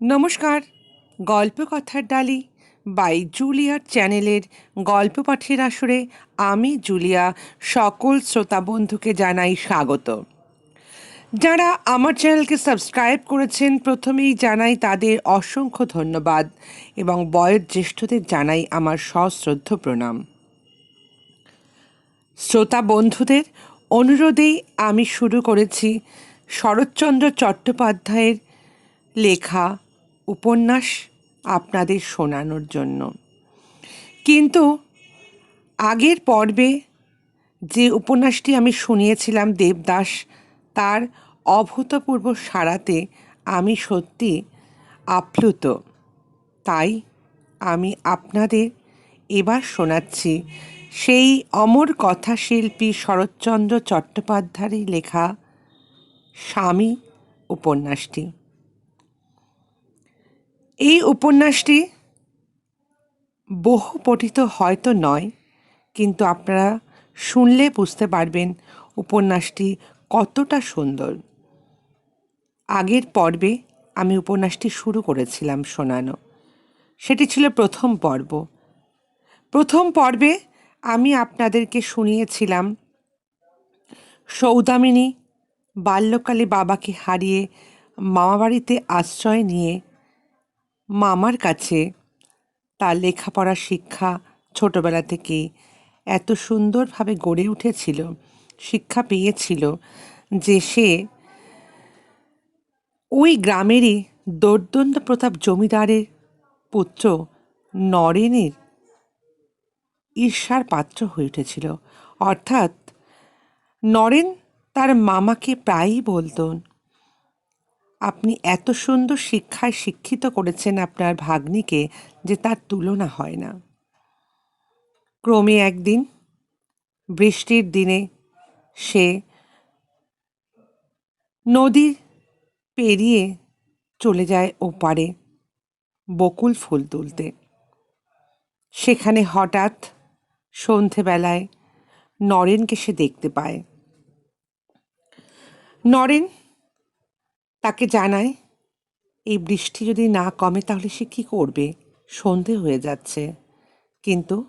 নমস্কার। গল্প কথার ডালি বাই জুলিয়ার চ্যানেলের গল্প পাঠের আসরে আমি জুলিয়া সকল শ্রোতা বন্ধুকে জানাই স্বাগত। যারা আমার চ্যানেলকে সাবস্ক্রাইব করেছেন, প্রথমেই জানাই তাদের অসংখ্য ধন্যবাদ এবং বয়োজ্যেষ্ঠদের জানাই আমার সশ্রদ্ধ প্রণাম। শ্রোতা বন্ধুদের, অনুরোধেই আমি শুরু করেছি শরৎচন্দ্র চট্টোপাধ্যায়ের লেখা উপন্যাস আপনাদের শোনানোর জন্য। কিন্তু আগের পর্বে যে উপন্যাসটি আমি শুনিয়েছিলাম দেবদাস, তার অভূতপূর্ব সারাতে আমি সত্যি আপ্লুত। তাই আমি আপনাদের এবার শোনাচ্ছি সেই অমর কথাশিল্পী শরৎচন্দ্র চট্টোপাধ্যায়ের লেখা স্বামী উপন্যাসটি। এই উপন্যাসটি বহু পঠিত হয়তো নয়, কিন্তু আপনারা শুনলে বুঝতে পারবেন উপন্যাসটি কতটা সুন্দর। আগের পর্বে আমি উপন্যাসটি শুরু করেছিলাম শোনানো। সেটি ছিল প্রথম পর্ব। প্রথম পর্বে আমি আপনাদেরকে শুনিয়েছিলাম, সৌদামিনী বাল্যকালে বাবাকে হারিয়ে মামাবাড়িতে আশ্রয় নিয়ে মামার কাছে। তার লেখাপড়া শিক্ষা ছোটবেলা থেকেই এত সুন্দরভাবে গড়ে উঠেছিল, শিক্ষা পেয়েছিল যে সে ওই গ্রামেরই দর্দন্ত প্রতাপ জমিদারের পুত্র নরেনের ঈর্ষার পাত্র হয়ে উঠেছিল। অর্থাৎ নরেন তার মামাকে প্রায়ই বলতেন আপনি এত সুন্দর শিক্ষায় শিক্ষিত করেছেন আপনার ভাগ্নিকে যে তার তুলনা হয় না। ক্রমে একদিন, বৃষ্টির দিনে সে নদী পেরিয়ে চলে যায় ওপারে বকুল ফুল তুলতে। সেখানে হঠাৎ সন্ধেবেলায় নরেনকে সে দেখতে পায়। নরেন তাকে জানায়, এই বৃষ্টি যদি না কমে তাহলে সে কী করবে? সন্ধে হয়ে যাচ্ছে। কিন্তু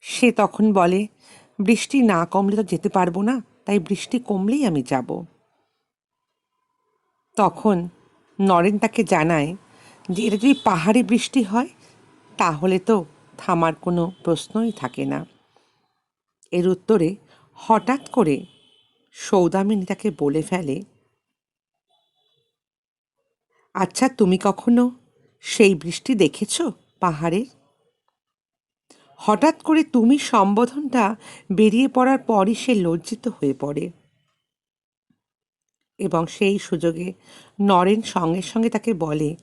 সে তখন বলে, বৃষ্টি না কমলে তো যেতে পারব না, তাই বৃষ্টি কমলেই আমি যাব। তখন নরেন তাকে জানায়, যে এটা যদি পাহাড়ি বৃষ্টি হয়, তাহলে তো থামার কোনো প্রশ্নই থাকে না। এর উত্তরে হঠাৎ করে সৌদামিনী তাকে বলে ফেলে আচ্ছা তুমি কখনো সেই বৃষ্টি দেখেছ পাহাড়ের হঠাৎ করে তুমি সম্বোধনটা বেরিয়ে পড়ার পরই সে লজ্জিত হয়ে পড়ে। এবং সেই সুযোগে নরেন সঙ্গে সঙ্গে তাকে বলে,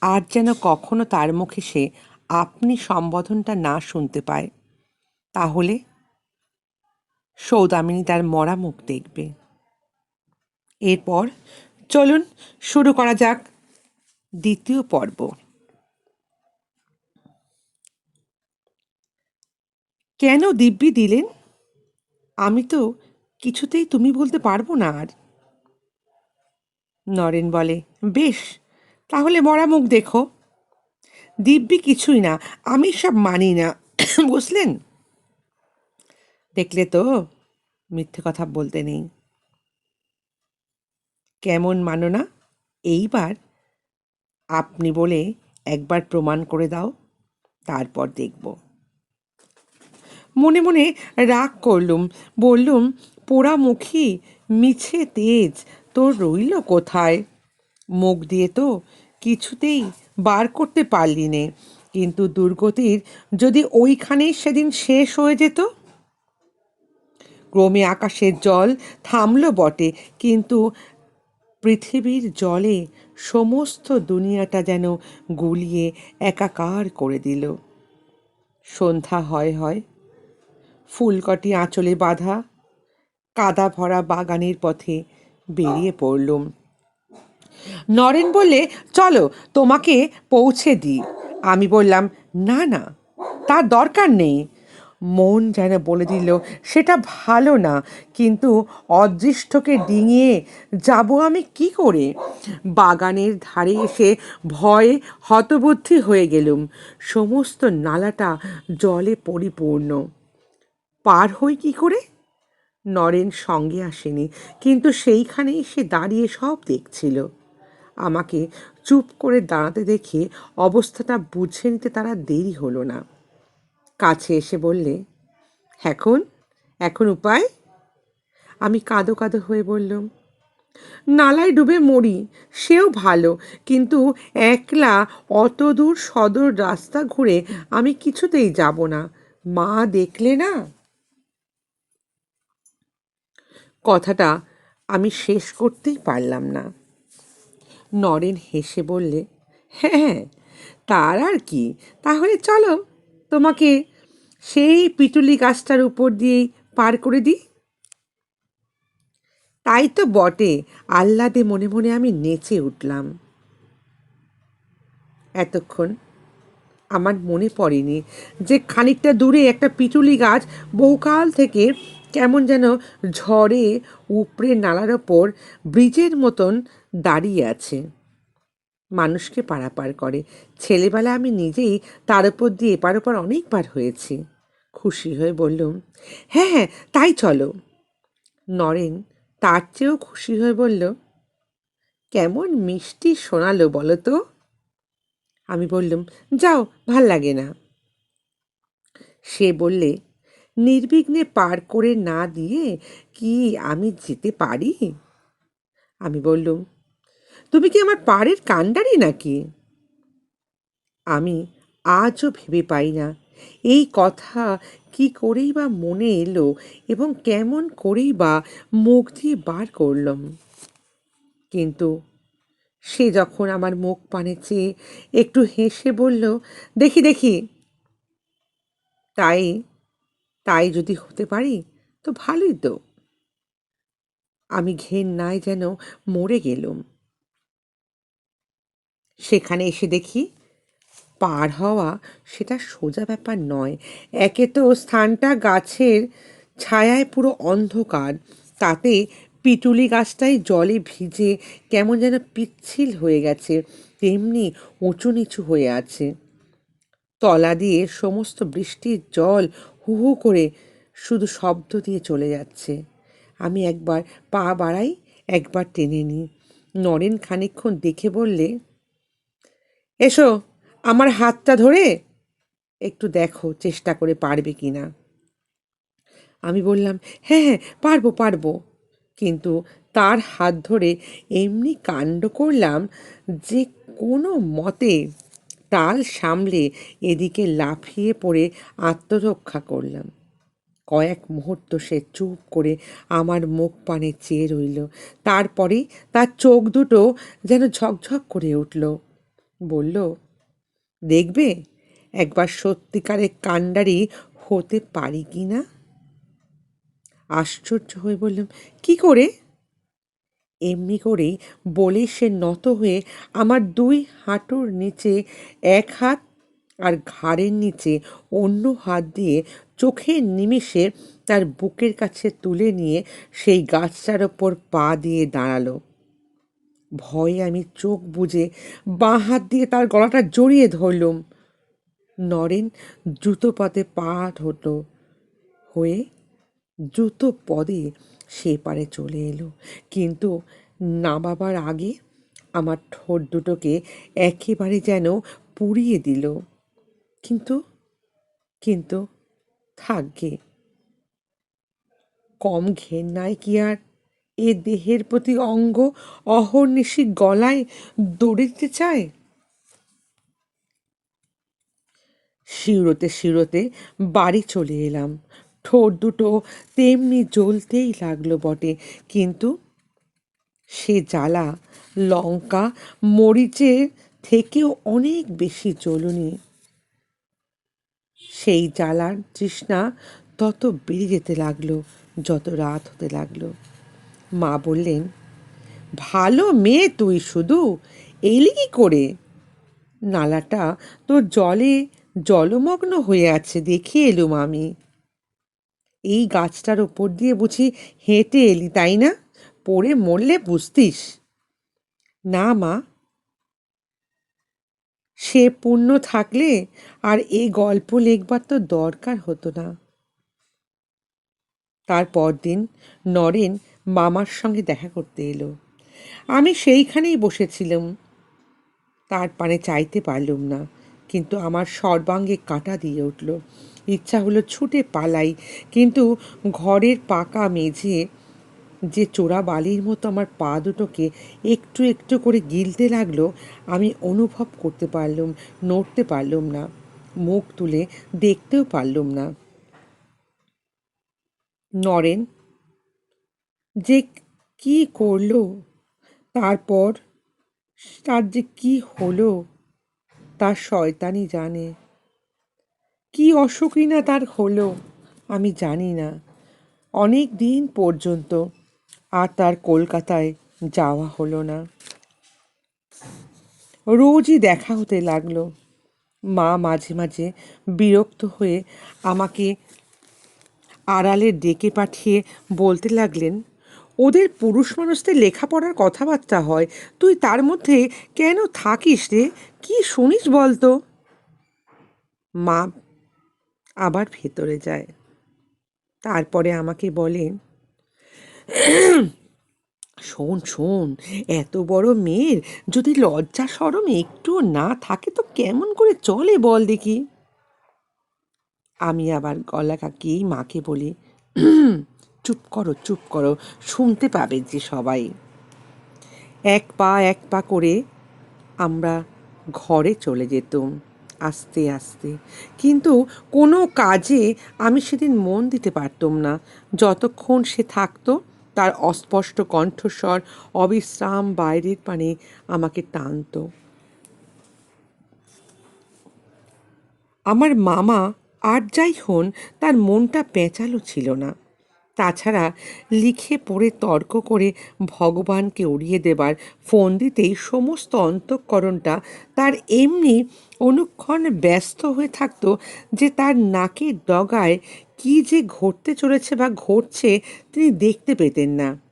আর যেন কখনো তার মুখে সে আপনি সম্বোধনটা না শুনতে পায়। তাহলে সৌদামিনী তার মরা মুখ দেখবে। এরপর চলুন, শুরু করা যাক দ্বিতীয় পর্ব। কেন দিব্যি দিলেন? আমি তো কিছুতেই তুমি বলতে পারব না আর। নরেন বলে, বেশ, তাহলে মরা মুখ দেখো। দিব্যি কিছুই না, আমি সব মানি না, বুঝলেন? দেখলে তো মিথ্যে কথা বলতে নেই। কেমন মানো না, এইবার আপনি বলে একবার প্রমাণ করে দাও, তারপর দেখব। মনে মনে রাগ করলুম, বললুম পোড়ামুখী মিছে তেজ, তোর রইল কোথায়? মুখ দিয়ে তো কিছুতেই বার করতে পারলি নে, কিন্তু দুর্গতির যদি ওইখানেই সেদিন শেষ হয়ে যেত? ক্রমে আকাশের জল থামল বটে, কিন্তু পৃথিবীর জলে সমস্ত দুনিয়াটা যেন গুলিয়ে একাকার করে দিল। সন্ধ্যা হয় হয়, ফুলকটি আঁচলে বাঁধা, কাদা ভরা বাগানের পথে বেরিয়ে পড়লুম। নরেন বললে, চলো, তোমাকে পৌঁছে দিই। আমি বললাম, না না, তার দরকার নেই। মন যেন বলে দিল, সেটা ভালো না, কিন্তু অদৃষ্টকে ডিঙিয়ে যাব আমি কি করে? বাগানের ধারে এসে ভয়ে হতবুদ্ধি হয়ে গেলুম। সমস্ত নালাটা জলে পরিপূর্ণ। পার হই কি করে? নরেন সঙ্গে আসেনি, কিন্তু সেইখানেই সে দাঁড়িয়ে সব দেখছিল। আমাকে চুপ করে দাঁড়াতে দেখে অবস্থাটা বুঝে নিতে তারা দেরি হলো না। কাছে এসে বললে, এখন এখন উপায়? আমি কাঁদো কাঁদো হয়ে বললাম, নালায় ডুবে মরি, সেও ভালো, কিন্তু একলা অত দূর সদর রাস্তা ঘুরে আমি কিছুতেই যাব না, মা দেখলে না? কথাটা আমি শেষ করতেই পারলাম না। নরেন হেসে বললে হ্যাঁ তার আর কি, তাহলে চলো তোমাকে সেই পিটুলি গাছটার উপর দিয়েই পার করে দিই। তাই তো বটে, আহ্লাদে মনে মনে আমি নেচে উঠলাম। এতক্ষণ আমার মনে পড়েনি যে খানিকটা দূরে একটা পিটুলি গাছ বহুকাল থেকে কেমন যেন ঝড়ে উপড়ে নালার ওপর ব্রিজের মতন দাঁড়িয়ে আছে। মানুষকে পারাপার করে। ছেলেবেলা আমি নিজেই তার উপর দিয়ে এপার ওপার অনেকবার হয়েছি। খুশি হয়ে বললুম হ্যাঁ হ্যাঁ তাই চলো। নরেন তার চেয়েও খুশি হয়ে বলল, কেমন মিষ্টি শোনালো বলো তো? আমি বললুম, যাও, ভালো লাগে না। সে বললে, নির্বিঘ্নে পার করে না দিয়ে কি আমি যেতে পারি? আমি বললুম, তুমি কি আমার পাড়ের কাণ্ডারি নাকি? আমি আজও ভেবে পাই না এই কথা কি করেই বা মনে এলো এবং কেমন করেই বা মুখ দিয়ে বার করলাম। কিন্তু সে যখন আমার মুখ পানে চেয়ে একটু হেসে বলল, দেখি দেখি। তাই তাই যদি হতে পারি, তো ভালোই তো। আমি ঘেন্নায় যেন মরে গেলুম। সেখানে এসে দেখি পার হওয়া সেটা সোজা ব্যাপার নয়। একে তো স্থানটা গাছের ছায়ায় পুরো অন্ধকার, তাতে পিটুলি গাছটাই জলে ভিজে কেমন যেন পিচ্ছিল হয়ে গেছে, তেমনি উঁচু নিচু হয়ে আছে। তলা দিয়ে সমস্ত বৃষ্টির জল হু হু করে শুধু শব্দ দিয়ে চলে যাচ্ছে। আমি একবার পা বাড়াই, একবার টেনে নিই। নরেন খানিক্ষণ দেখে বললে, এসো। আমার হাতটা ধরে একটু দেখো চেষ্টা করে পারবে কি না। আমি বললাম হ্যাঁ হ্যাঁ পারব পারব। কিন্তু তার হাত ধরে এমনি কাণ্ড করলাম যে কোনো মতে তাল সামলে এদিকে লাফিয়ে পড়ে আত্মরক্ষা করলাম। কয়েক মুহূর্ত সে চুপ করে আমার মুখ পানে চেয়ে রইল। তারপরে তার চোখ দুটো যেন ঝকঝক করে উঠল। বলল দেখবে? একবার সত্যিকারের কাণ্ডারি হতে পারি কি না? আশ্চর্য হয়ে বললাম, কি করে? এমনি করেই বলে সে নত হয়ে আমার দুই হাঁটুর নিচে, এক হাত আর ঘাড়ের নিচে অন্য হাত দিয়ে চোখের নিমিষে তার বুকের কাছে তুলে নিয়ে সেই গাছটার ওপর পা দিয়ে দাঁড়াল। ভয়ে আমি চোখ বুজে বাঁ হাত দিয়ে তার গলাটা জড়িয়ে ধরলুম। নরেন দ্রুত পদে পা ধরল। হয়ে দ্রুত পদে সে পারে চলে এলো। কিন্তু না বাবার আগে আমার ঠোঁট দুটোকে একেবারে যেন পুড়িয়ে দিল। কিন্তু কিন্তু থাকবে কম ঘেন্নায় কি আর এ দেহের প্রতি অঙ্গ অহর্নিশি গলায় দড়ে দিতে চায়? শিউরোতে শিউরোতে বাড়ি চলে এলাম। ঠোঁট দুটো তেমনি জ্বলতেই লাগল বটে, কিন্তু সে জ্বালা, লঙ্কা মরিচের থেকেও অনেক বেশি জ্বলুনি। সেই জ্বালার তৃষ্ণা তত বেড়ে যেতে লাগল, যত রাত হতে লাগল। মা বললেন, ভালো মেয়ে তুই শুধু, এলি কি করে? নালাটা তো জলে জলমগ্ন হয়ে আছে, দেখে এলুম আমি। এই গাছটার ওপর দিয়ে বুঝি হেঁটে এলি, তাই না? পড়ে মরলে বুঝতিস। না মা, সে পুণ্য থাকলে আর এ গল্প লেখবার তো দরকার হতো না। তারপর দিন নরেন মামার সঙ্গে দেখা করতে এলো। আমি সেইখানেই বসেছিলাম। তার পানে চাইতে পারলুম না, কিন্তু আমার সর্বাঙ্গে কাঁটা দিয়ে উঠল। ইচ্ছা হলো ছুটে পালাই, কিন্তু ঘরের পাকা মেঝে যে চোরা বালির মতো আমার পা দুটোকে একটু একটু করে গিলতে লাগল, আমি অনুভব করতে পারলুম, নড়তে পারলুম না, মুখ তুলে দেখতেও পারলুম না। নরেন যে কি করল, তারপর তার যে কি হলো তার শয়তানি জানে। কি অসুখই না তার হলো, আমি জানি না। অনেক দিন পর্যন্ত আর তার কলকাতায় যাওয়া হলো না। রোজই দেখা হতে লাগল। মা মাঝে মাঝে বিরক্ত হয়ে আমাকে আড়ালে ডেকে পাঠিয়ে বলতে লাগলেন ওদের পুরুষ মানুষদের লেখাপড়ার কথাবার্তা হয়। তুই তার মধ্যে কেন থাকিস রে? কি শুনিস বলতো? মা আবার ভেতরে যায়। তারপরে আমাকে বলেন শোন শোন, এত বড় মেয়ের যদি লজ্জা সরম একটুও না থাকে তো কেমন করে চলে বল দেখি। আমি আবার গলা কাকিয়েই মাকে বলি চুপ করো চুপ করো। শুনতে পাবে যে সবাই। এক পা এক পা করে আমরা ঘরে চলে যেতুম, আস্তে আস্তে। কিন্তু কোনো কাজে আমি সেদিন মন দিতে পারতাম না। যতক্ষণ সে থাকতো, তার অস্পষ্ট কণ্ঠস্বর, অবিশ্রাম বাইরের পানে আমাকে টানত। আমার মামা আর যাই হন, তার মনটা পেঁচালো ছিল না। তাছাড়া লিখে পড়ে তর্ক করে ভগবানকে উড়িয়ে দেবার, ফোন দিতেই সমস্ত অন্তঃকরণটা তার এমনি অনুক্ষণ ব্যস্ত হয়ে থাকতো যে তার নাকের ডগায় কী যে ঘটতে চলেছে বা ঘটছে তিনি দেখতে পেতেন না।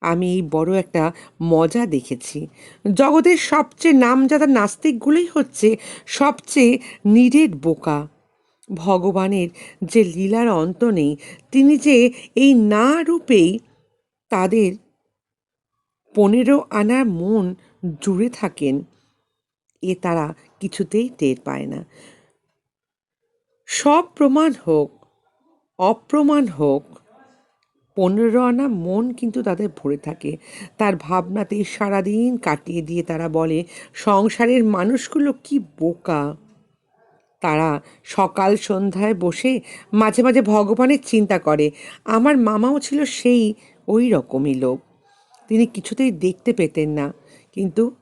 আমি এই বড় একটা মজা দেখেছি। জগতের সবচেয়ে নামজাদা নাস্তিকগুলোই হচ্ছে সবচেয়ে নিরেট বোকা। ভগবানের যে লীলার অন্ত নেই, তিনি যে এই না রূপেই তাদের পনেরো আনা মন জুড়ে থাকেন, এ তারা কিছুতেই টের পায় না। সব প্রমাণ হোক, অপ্রমাণ হোক, পনেরো আনা মন কিন্তু তাদের ভরে থাকে। তার ভাবনাতেই সারাদিন কাটিয়ে দিয়ে তারা বলে, সংসারের মানুষগুলো কি বোকা। তারা সকাল সন্ধ্যায় বসে মাঝে মাঝে ভগবানের চিন্তা করে। আমার মামাও ছিল সেই, ওই রকমই লোক। তিনি কিছুতেই দেখতে পেতেন না। কিন্তু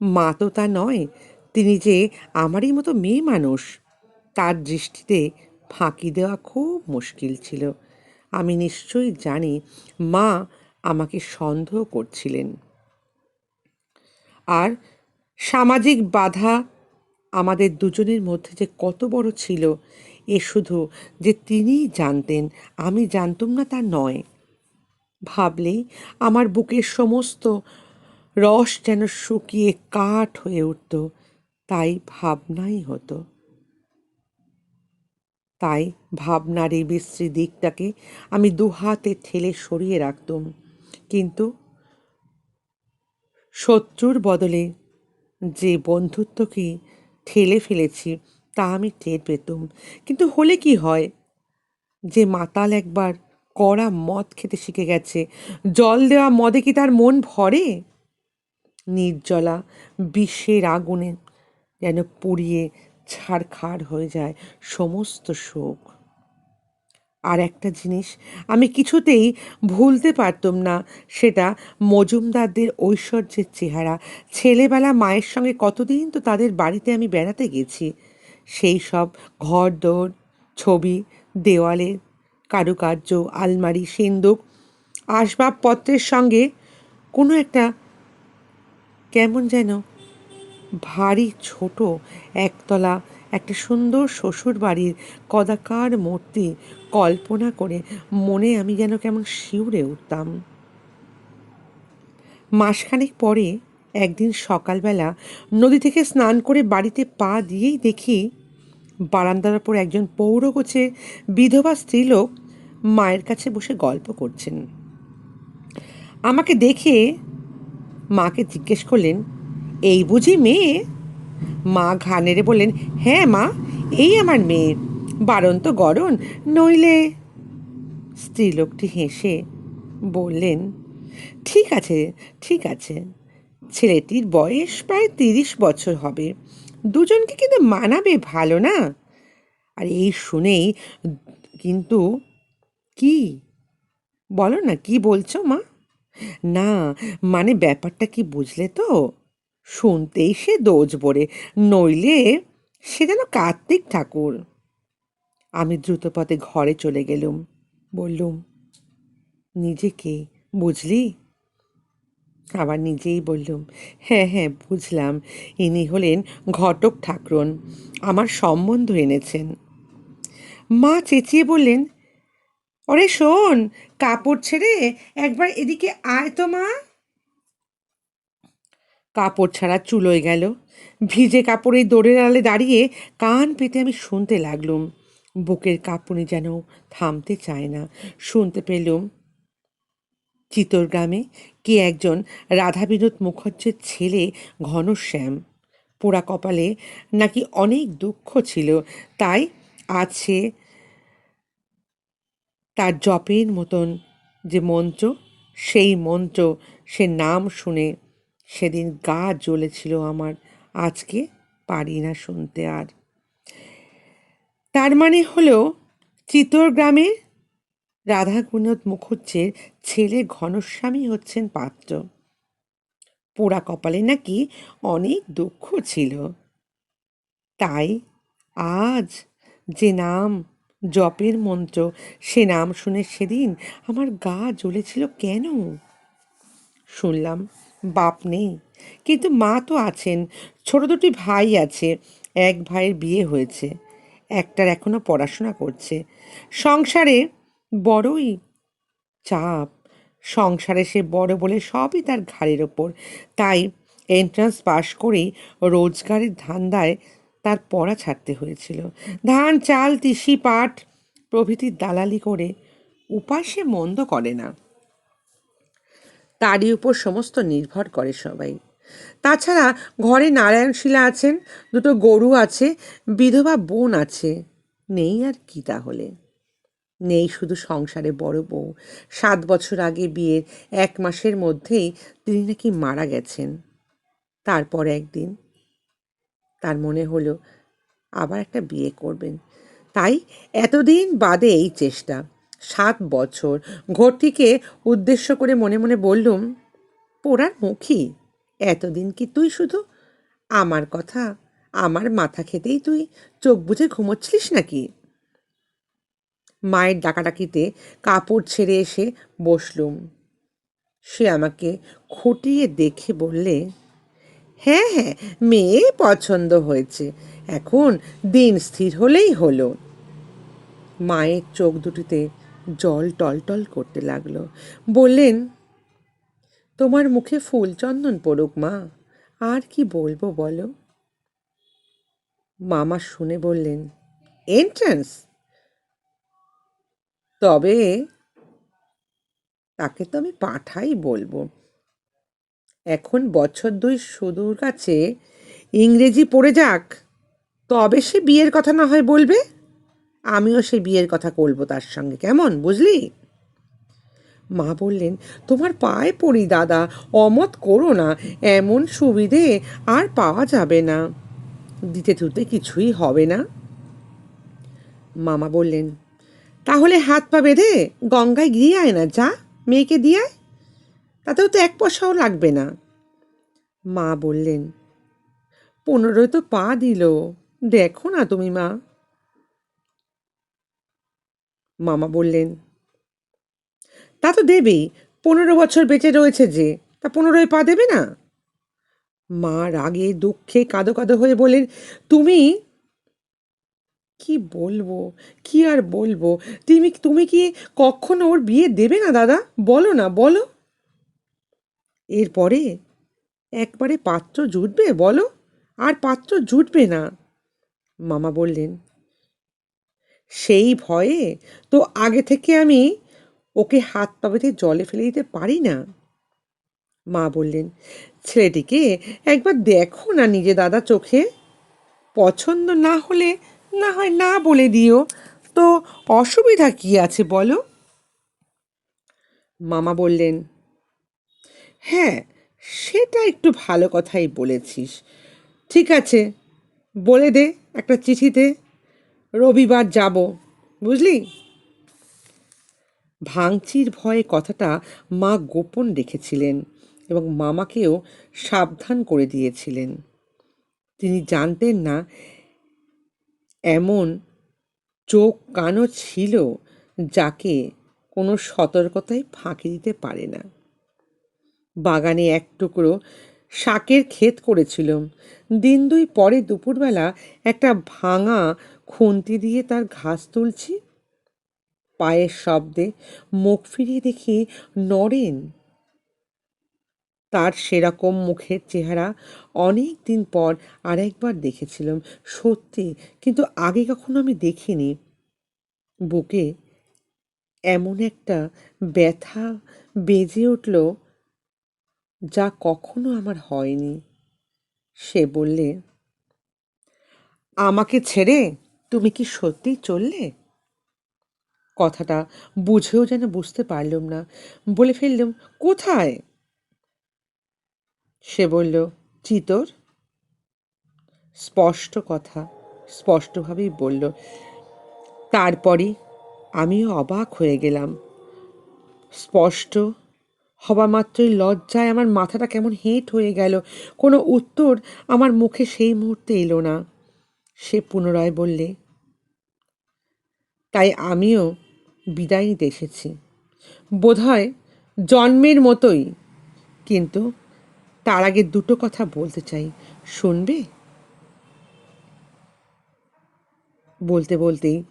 মা তো তা নয়, তিনি যে আমারই মতো মেয়ে মানুষ, তার দৃষ্টিতে ফাঁকি দেওয়া খুব মুশকিল ছিল। আমি নিশ্চয়ই জানি মা আমাকে সন্দেহ করছিলেন। আর সামাজিক বাধা আমাদের দুজনের মধ্যে যে কত বড় ছিল, এ শুধু যে তিনিই জানতেন, আমি জানতাম না তা নয়। ভাবলেই আমার বুকের সমস্ত রস যেন শুকিয়ে কাঠ হয়ে উঠত, তাই ভাবনাই হতো। তাই ভাবনার এই বিশ্রী দিকটাকে আমি দু হাতে ঠেলে সরিয়ে রাখতুম। কিন্তু শত্রুর বদলে যে বন্ধুত্ব বন্ধুত্বকে ঠেলে ফেলেছি, তা আমি টের পেতুম। কিন্তু হলে কি হয়? যে মাতাল একবার কড়া মদ খেতে শিখে গেছে, জল দেওয়া মদে কি তার মন ভরে? নির্জলা বিষের আগুনে যেন পুড়িয়ে ছাড়খাড় হয়ে যায় সমস্ত শোক। আর একটা জিনিস, আমি কিছুতেই ভুলতে পারতাম না, সেটা মজুমদারদের ঐশ্বর্যের চেহারা। ছেলেবেলা মায়ের সঙ্গে কতদিন তো তাদের বাড়িতে আমি বেড়াতে গেছি। সেই সব ঘর দৌড় ছবি দেওয়ালে কারুকার্য, আলমারি, সিন্দুক, আসবাবপত্রের সঙ্গে কোনো একটা কেমন যেন ভারী ছোট একতলা একটা সুন্দর শ্বশুর বাড়ির কদাকার মূর্তি কল্পনা করে মনে আমি যেন কেমন শিউরে উঠতাম। মাসখানেক পরে একদিন সকালবেলা নদী থেকে স্নান করে বাড়িতে পা দিয়েই দেখি বারান্দার ওপর একজন পৌরগোছে বিধবা স্ত্রীলোক মায়ের কাছে বসে গল্প করছেন। আমাকে দেখে মাকে জিজ্ঞেস করলেন, এই বুঝি মেয়ে? মা ঘা নেড়ে বললেন হ্যাঁ মা, এই আমার মেয়ে। বারণ তো গরণ, নইলে স্ত্রীলোকটি হেসে বললেন, ঠিক আছে ঠিক আছে। ছেলেটির বয়স প্রায় তিরিশ বছর হবে। দুজনকে কিন্তু মানাবে ভালো না? আর এই শুনেই কিন্তু কি? বলো না, কি বলছো মা? না মানে ব্যাপারটা কি বুঝলে তো? শুনতেই সে দোজ বড়ে নইলে সে যেন কার্তিক ঠাকুর। আমি দ্রুতপথে ঘরে চলে গেলুম, বললুম নিজেকে বুঝলি? আবার নিজেই বললুম হ্যাঁ হ্যাঁ বুঝলাম, ইনি হলেন ঘটক ঠাকুরন, আমার সম্বন্ধ এনেছেন। মা চেঁচিয়ে বললেন, ওরে শোন, কাপড় ছেড়ে একবার এদিকে আয় তো মা। কাপড় ছাড়া চুলোয় গেল। ভিজে কাপড়ে দৌড়ের আলে দাঁড়িয়ে কান পেতে আমি শুনতে লাগলুম। বুকের কাঁপুনি যেন থামতে চায় না। শুনতে পেলুম চিতরগ্রামে কে একজন রাধা বিনোদ মুখার্জির ছেলে ঘনশ্যাম পোড়া কপালে নাকি অনেক দুঃখ ছিল। তাই আছে তার জপের মতন যে মন্ত্র, সেই মন্ত্র সে নাম শুনে সেদিন গা জ্বলেছিল আমার, আজকে পারি না শুনতে আর। তার মানে হলো চিতরগ্রামের রাধাগুণত মুখুজ্জের ছেলে ঘনস্বামী হচ্ছেন পাত্র। পোড়া কপালে নাকি অনেক দুঃখ ছিল। তাই আজ যে নাম জপের মন্ত্র, সে নাম শুনে সেদিন আমার গা জ্বলেছিল কেন? শুনলাম বাপ নেই। কিন্তু মা তো আছেন, ছোট দুটি ভাই আছে, এক ভাইয়ের বিয়ে হয়েছে, একটার এখনও পড়াশোনা করছে। সংসারে বড়ই চাপ। সংসারে সে বড় বলে সবই তার ঘাড়ের ওপর। তাই এন্ট্রান্স পাশ করেই রোজগারের ধান্দায় তার পড়া ছাড়তে হয়েছিল। ধান, চাল, তিসি, পাট প্রভৃতির দালালি করে উপাসে মন্দ করে না। তারই উপর সমস্ত নির্ভর করে সবাই। তাছাড়া ঘরে নারায়ণশিলা আছেন, দুটো গরু আছে, বিধবা বোন আছে। নেই আর কি তাহলে? নেই শুধু সংসারে বড় বউ। সাত বছর আগে বিয়ের এক মাসের মধ্যেই তিনি নাকি মারা গেছেন। তারপর একদিন তার মনে হলো, আবার একটা বিয়ে করবেন। তাই এতদিন বাদে এই চেষ্টা। সাত বছর। ঘরটিকে উদ্দেশ্য করে মনে মনে বললুম, পোড়ার মুখী, এতদিন কি তুই শুধু আমার কথা, আমার মাথা খেতেই তুই চোখ বুঝে ঘুমোচ্ছিলিস নাকি? মায়ের ডাকাডাকিতে কাপড় ছেড়ে এসে বসলুম। সে আমাকে খুঁটিয়ে দেখে বললে হ্যাঁ হ্যাঁ মেয়ে পছন্দ হয়েছে, এখন দিন স্থির হলেই হলো। মায়ের চোখ দুটিতে জল টলটল করতে লাগল। বললেন, তোমার মুখে ফুল চন্দন পড়ুক, মা। আর কি বলব বলো? মামা শুনে বললেন এন্ট্রান্স তবে তাকে তো আমি পাঠাই বলব। এখন বছর দুই সুদূর কাছে ইংরেজি পড়ে যাক, তবে সে বিয়ের কথা না হয় বলবে? আমিও সে বিয়ের কথা বলব তার সঙ্গে, কেমন? বুঝলি? মা বললেন, তোমার পায়ে পড়ি দাদা, অমত করো না, এমন সুবিধে আর পাওয়া যাবে না। দিতে থুতে কিছুই হবে না। মামা বললেন, তাহলে হাত পা বেঁধে গঙ্গায় গিয়ে আয় না, যা, মেয়েকে দিয়ে আয়। তাতেও তো এক পয়সাও লাগবে না। মা বললেন পনেরোই তো পা দিল, দেখো না তুমি মা মামা বললেন। তা তো দেবেই, পনেরো বছর বেঁচে রয়েছে যে, তা পনেরোয় পা দেবে না? মা রাগে দুঃখে কাঁদো কাঁদো হয়ে বলেন তুমি? কি বলব, কি আর বলব? তুমি তুমি কি কখনো ওর বিয়ে দেবে না দাদা? বলো না, বলো। এরপরে একবারে পাত্র জুটবে, বলো? আর পাত্র জুটবে না, মামা বললেন। সেই ভয়ে তো আগে থেকে আমি ওকে হাত পা বেঁধে জলে ফেলে দিতে পারি না। মা বললেন, ছেলেটিকে একবার দেখো না নিজে দাদা চোখে। পছন্দ না হলে না হয় না বলে দিও। তো অসুবিধা কি আছে বলো? মামা বললেন হ্যাঁ সেটা একটু ভালো কথাই বলেছিস। ঠিক আছে, বলে দে একটা চিঠিতে। রবিবার যাব, বুঝলি? ভাঙচির ভয়ে কথাটা মা গোপন রেখেছিলেন এবং মামাকেও সাবধান করে দিয়েছিলেন। তিনি জানতেন না এমন চোখ কানও ছিল যাকে কোনো সতর্কতায় ফাঁকি দিতে পারে না। বাগানে এক টুকরো শাকের ক্ষেত করেছিলাম। দিন দুই পরে দুপুরবেলা একটা ভাঙা খুন্তি দিয়ে তার ঘাস তুলছি। পায়ের শব্দে মুখ ফিরিয়ে দেখি নরেন। তার সেরকম মুখের চেহারা অনেক দিন পর আরেকবার দেখেছিলাম, সত্যি। কিন্তু আগে কখনো আমি দেখিনি। বুকে এমন একটা ব্যথা বেজে উঠল যা কখনো আমার হয়নি। সে বললে, আমাকে ছেড়ে তুমি কি সত্যি চললে? কথাটা বুঝেও যেন বুঝতে পারলুম না। বলে ফেললাম, কোথায়? সে বলল, চিতর? স্পষ্ট কথা, স্পষ্টভাবেই বলল, তারপরই আমিও অবাক হয়ে গেলাম। স্পষ্ট হবা মাত্রই লজ্জায় আমার মাথাটা কেমন হেঁট হয়ে গেল। কোনো উত্তর আমার মুখে সেই মুহূর্তে এলো না। সে পুনরায় বললে, তাই আমিও বিদায় নিতে এসেছি। বোধহয় জন্মের মতোই। কিন্তু তার আগে দুটো কথা বলতে চাই। শুনবে? বলতে বলতেই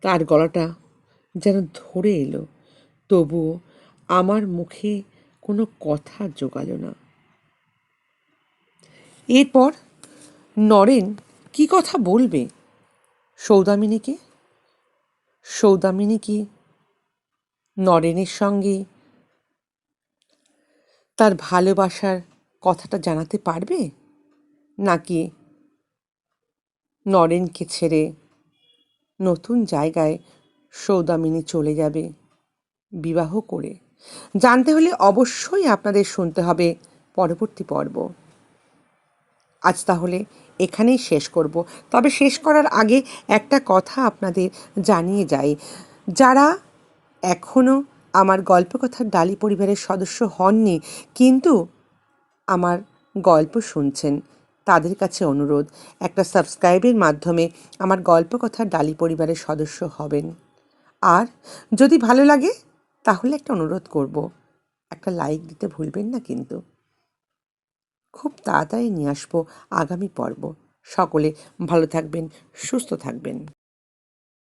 তার গলাটা যেন ধরে এলো। তবুও আমার মুখে কোনো কথা জোগালো না। এরপর নরেন কি কথা বলবে? সৌদামিনীকে সৌদামিনী কি নরেনের সঙ্গে তার ভালোবাসার কথাটা জানাতে পারবে? নাকি নরেনকে ছেড়ে নতুন জায়গায় সৌদামিনী চলে যাবে বিবাহ করে? জানতে হলে অবশ্যই আপনাদের শুনতে হবে পরবর্তী পর্ব। আজ তাহলে এখানেই শেষ করব। তবে শেষ করার আগে একটা কথা আপনাদের জানিয়ে যাই। যারা এখনও আমার গল্পকথার ডালি পরিবারের সদস্য হননি, কিন্তু আমার গল্প শুনছেন, তাদের কাছে অনুরোধ, একটা সাবস্ক্রাইবের মাধ্যমে আমার গল্পকথার ডালি পরিবারের সদস্য হবেন। আর যদি ভালো লাগে, তাহলে একটা অনুরোধ করব, একটা লাইক দিতে ভুলবেন না কিন্তু। খুব তাড়াতাড়ি নিয়ে আসব আগামী পর্ব। সকলে ভালো থাকবেন সুস্থ থাকবেন।